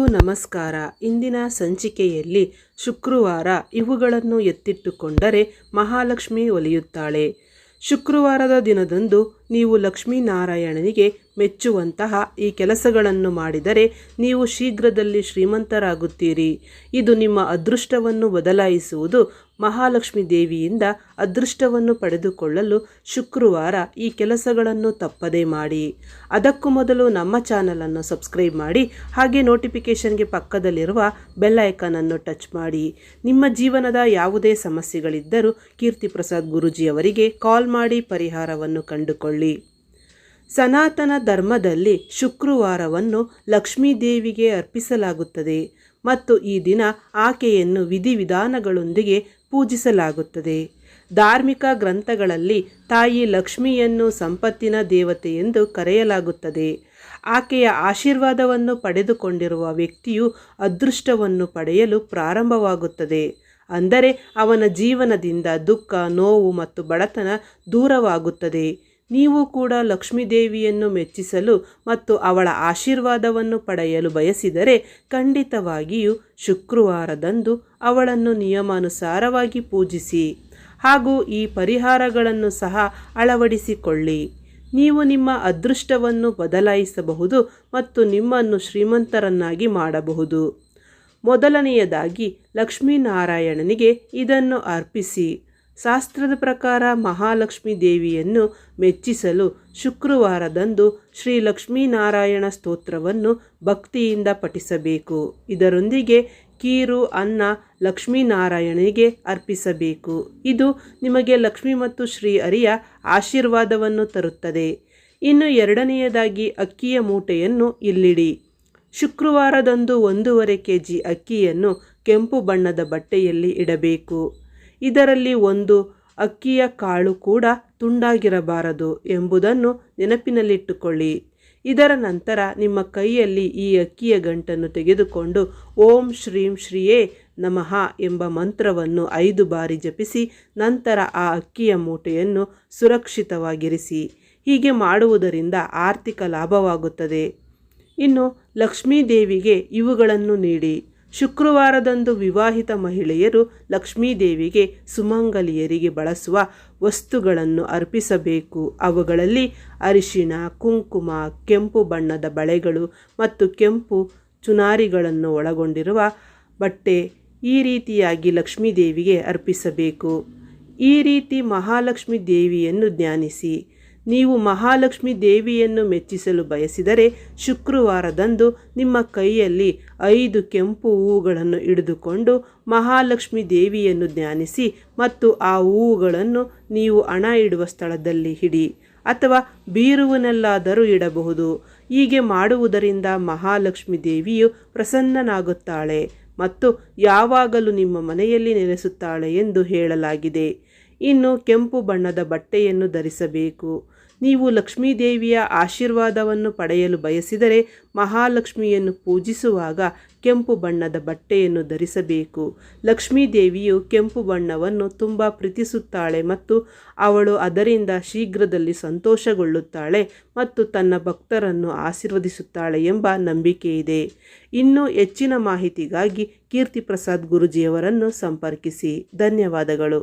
ಎಲ್ಲರಿಗೂ ನಮಸ್ಕಾರ. ಇಂದಿನ ಸಂಚಿಕೆಯಲ್ಲಿ ಶುಕ್ರವಾರ ಇವುಗಳನ್ನು ಎತ್ತಿಟ್ಟುಕೊಂಡರೆ ಮಹಾಲಕ್ಷ್ಮಿ ಒಲಿಯುತ್ತಾಳೆ. ಶುಕ್ರವಾರದ ದಿನದಂದು ನೀವು ಲಕ್ಷ್ಮೀನಾರಾಯಣನಿಗೆ ಮೆಚ್ಚುವಂತಹ ಈ ಕೆಲಸಗಳನ್ನು ಮಾಡಿದರೆ ನೀವು ಶೀಘ್ರದಲ್ಲಿ ಶ್ರೀಮಂತರಾಗುತ್ತೀರಿ. ಇದು ನಿಮ್ಮ ಅದೃಷ್ಟವನ್ನು ಬದಲಾಯಿಸುವುದು ಮಹಾಲಕ್ಷ್ಮಿ ದೇವಿಯಿಂದ ಅದೃಷ್ಟವನ್ನು ಪಡೆದುಕೊಳ್ಳಲು ಶುಕ್ರವಾರ ಈ ಕೆಲಸಗಳನ್ನು ತಪ್ಪದೇ ಮಾಡಿ. ಅದಕ್ಕೂ ಮೊದಲು ನಮ್ಮ ಚಾನಲನ್ನು ಸಬ್ಸ್ಕ್ರೈಬ್ ಮಾಡಿ, ಹಾಗೆ ನೋಟಿಫಿಕೇಷನ್ಗೆ ಪಕ್ಕದಲ್ಲಿರುವ ಬೆಲ್ ಐಕನನ್ನು ಟಚ್ ಮಾಡಿ. ನಿಮ್ಮ ಜೀವನದ ಯಾವುದೇ ಸಮಸ್ಯೆಗಳಿದ್ದರೂ ಕೀರ್ತಿ ಪ್ರಸಾದ್ ಗುರುಜಿಯವರಿಗೆ ಕಾಲ್ ಮಾಡಿ ಪರಿಹಾರವನ್ನು ಕಂಡುಕೊಳ್ಳಿ. ಸನಾತನ ಧರ್ಮದಲ್ಲಿ ಶುಕ್ರವಾರವನ್ನು ಲಕ್ಷ್ಮೀದೇವಿಗೆ ಅರ್ಪಿಸಲಾಗುತ್ತದೆ ಮತ್ತು ಈ ದಿನ ಆಕೆಯನ್ನು ವಿಧಿವಿಧಾನಗಳೊಂದಿಗೆ ಪೂಜಿಸಲಾಗುತ್ತದೆ. ಧಾರ್ಮಿಕ ಗ್ರಂಥಗಳಲ್ಲಿ ತಾಯಿ ಲಕ್ಷ್ಮಿಯನ್ನು ಸಂಪತ್ತಿನ ದೇವತೆ ಎಂದು ಕರೆಯಲಾಗುತ್ತದೆ. ಆಕೆಯ ಆಶೀರ್ವಾದವನ್ನು ಪಡೆದುಕೊಂಡಿರುವ ವ್ಯಕ್ತಿಯು ಅದೃಷ್ಟವನ್ನು ಪಡೆಯಲು ಪ್ರಾರಂಭವಾಗುತ್ತದೆ. ಅಂದರೆ ಅವನ ಜೀವನದಿಂದ ದುಃಖ, ನೋವು ಮತ್ತು ಬಡತನ ದೂರವಾಗುತ್ತದೆ. ನೀವು ಕೂಡ ಲಕ್ಷ್ಮೀದೇವಿಯನ್ನು ಮೆಚ್ಚಿಸಲು ಮತ್ತು ಅವಳ ಆಶೀರ್ವಾದವನ್ನು ಪಡೆಯಲು ಬಯಸಿದರೆ ಖಂಡಿತವಾಗಿಯೂ ಶುಕ್ರವಾರದಂದು ಅವಳನ್ನು ನಿಯಮಾನುಸಾರವಾಗಿ ಪೂಜಿಸಿ. ಹಾಗೂ ಈ ಪರಿಹಾರಗಳನ್ನು ಸಹ ಅಳವಡಿಸಿಕೊಳ್ಳಿ. ನೀವು ನಿಮ್ಮ ಅದೃಷ್ಟವನ್ನು ಬದಲಾಯಿಸಬಹುದು ಮತ್ತು ನಿಮ್ಮನ್ನು ಶ್ರೀಮಂತರನ್ನಾಗಿ ಮಾಡಬಹುದು. ಮೊದಲನೆಯದಾಗಿ ಲಕ್ಷ್ಮೀನಾರಾಯಣನಿಗೆ ಇದನ್ನು ಅರ್ಪಿಸಿ. ಶಾಸ್ತ್ರದ ಪ್ರಕಾರ ಮಹಾಲಕ್ಷ್ಮೀ ದೇವಿಯನ್ನು ಮೆಚ್ಚಿಸಲು ಶುಕ್ರವಾರದಂದು ಶ್ರೀ ಲಕ್ಷ್ಮೀನಾರಾಯಣ ಸ್ತೋತ್ರವನ್ನು ಭಕ್ತಿಯಿಂದ ಪಠಿಸಬೇಕು. ಇದರೊಂದಿಗೆ ಕೀರು, ಅನ್ನ, ಲಕ್ಷ್ಮೀನಾರಾಯಣನಿಗೆ ಅರ್ಪಿಸಬೇಕು. ಇದು ನಿಮಗೆ ಲಕ್ಷ್ಮಿ ಮತ್ತು ಶ್ರೀ ಅರಿಯ ಆಶೀರ್ವಾದವನ್ನು ತರುತ್ತದೆ. ಇನ್ನು ಎರಡನೆಯದಾಗಿ ಅಕ್ಕಿಯ ಮೂಟೆಯನ್ನು ಇಲ್ಲಿಡಿ. ಶುಕ್ರವಾರದಂದು ಒಂದೂವರೆ ಕೆ ಜಿ ಅಕ್ಕಿಯನ್ನು ಕೆಂಪು ಬಣ್ಣದ ಬಟ್ಟೆಯಲ್ಲಿ ಇಡಬೇಕು. ಇದರಲ್ಲಿ ಒಂದು ಅಕ್ಕಿಯ ಕಾಳು ಕೂಡ ತುಂಡಾಗಿರಬಾರದು ಎಂಬುದನ್ನು ನೆನಪಿನಲ್ಲಿಟ್ಟುಕೊಳ್ಳಿ. ಇದರ ನಂತರ ನಿಮ್ಮ ಕೈಯಲ್ಲಿ ಈ ಅಕ್ಕಿಯ ಗಂಟನ್ನು ತೆಗೆದುಕೊಂಡು ಓಂ ಶ್ರೀಂ ಶ್ರೀಯೇ ನಮಃ ಎಂಬ ಮಂತ್ರವನ್ನು ಐದು ಬಾರಿ ಜಪಿಸಿ ನಂತರ ಆ ಅಕ್ಕಿಯ ಮೂಟೆಯನ್ನು ಸುರಕ್ಷಿತವಾಗಿರಿಸಿ. ಹೀಗೆ ಮಾಡುವುದರಿಂದ ಆರ್ಥಿಕ ಲಾಭವಾಗುತ್ತದೆ. ಇನ್ನು ಲಕ್ಷ್ಮೀದೇವಿಗೆ ಇವುಗಳನ್ನು ನೀಡಿ. ಶುಕ್ರವಾರದಂದು ವಿವಾಹಿತ ಮಹಿಳೆಯರು ಲಕ್ಷ್ಮೀದೇವಿಗೆ ಸುಮಂಗಲಿಯರಿಗೆ ಬಳಸುವ ವಸ್ತುಗಳನ್ನು ಅರ್ಪಿಸಬೇಕು. ಅವುಗಳಲ್ಲಿ ಅರಿಶಿಣ, ಕುಂಕುಮ, ಕೆಂಪು ಬಣ್ಣದ ಬಳೆಗಳು ಮತ್ತು ಕೆಂಪು ಚುನಾರಿಗಳನ್ನು ಒಳಗೊಂಡಿರುವ ಬಟ್ಟೆ ಈ ರೀತಿಯಾಗಿ ಲಕ್ಷ್ಮೀದೇವಿಗೆ ಅರ್ಪಿಸಬೇಕು. ಈ ರೀತಿ ಮಹಾಲಕ್ಷ್ಮಿ ದೇವಿಯನ್ನು ಧ್ಯಾನಿಸಿ. ನೀವು ಮಹಾಲಕ್ಷ್ಮಿ ದೇವಿಯನ್ನು ಮೆಚ್ಚಿಸಲು ಬಯಸಿದರೆ ಶುಕ್ರವಾರದಂದು ನಿಮ್ಮ ಕೈಯಲ್ಲಿ ಐದು ಕೆಂಪು ಹೂವುಗಳನ್ನು ಹಿಡಿದುಕೊಂಡು ಮಹಾಲಕ್ಷ್ಮಿ ದೇವಿಯನ್ನು ಧ್ಯಾನಿಸಿ ಮತ್ತು ಆ ಹೂವುಗಳನ್ನು ನೀವು ಹಣ ಇಡುವ ಸ್ಥಳದಲ್ಲಿ ಹಿಡಿ ಅಥವಾ ಬೀರುವನಲ್ಲಾದರೂ ಇಡಬಹುದು. ಹೀಗೆ ಮಾಡುವುದರಿಂದ ಮಹಾಲಕ್ಷ್ಮಿ ದೇವಿಯು ಪ್ರಸನ್ನನಾಗುತ್ತಾಳೆ ಮತ್ತು ಯಾವಾಗಲೂ ನಿಮ್ಮ ಮನೆಯಲ್ಲಿ ನೆಲೆಸುತ್ತಾಳೆ ಎಂದು ಹೇಳಲಾಗಿದೆ. ಇನ್ನು ಕೆಂಪು ಬಣ್ಣದ ಬಟ್ಟೆಯನ್ನು ಧರಿಸಬೇಕು. ನೀವು ಲಕ್ಷ್ಮೀದೇವಿಯ ಆಶೀರ್ವಾದವನ್ನು ಪಡೆಯಲು ಬಯಸಿದರೆ ಮಹಾಲಕ್ಷ್ಮಿಯನ್ನು ಪೂಜಿಸುವಾಗ ಕೆಂಪು ಬಣ್ಣದ ಬಟ್ಟೆಯನ್ನು ಧರಿಸಬೇಕು. ಲಕ್ಷ್ಮೀದೇವಿಯು ಕೆಂಪು ಬಣ್ಣವನ್ನು ತುಂಬ ಪ್ರೀತಿಸುತ್ತಾಳೆ ಮತ್ತು ಅವಳು ಅದರಿಂದ ಶೀಘ್ರದಲ್ಲಿ ಸಂತೋಷಗೊಳ್ಳುತ್ತಾಳೆ ಮತ್ತು ತನ್ನ ಭಕ್ತರನ್ನು ಆಶೀರ್ವದಿಸುತ್ತಾಳೆ ಎಂಬ ನಂಬಿಕೆ ಇದೆ ಇನ್ನೂ ಹೆಚ್ಚಿನ ಮಾಹಿತಿಗಾಗಿ ಕೀರ್ತಿ ಪ್ರಸಾದ್ ಗುರುಜಿಯವರನ್ನು ಸಂಪರ್ಕಿಸಿ. ಧನ್ಯವಾದಗಳು.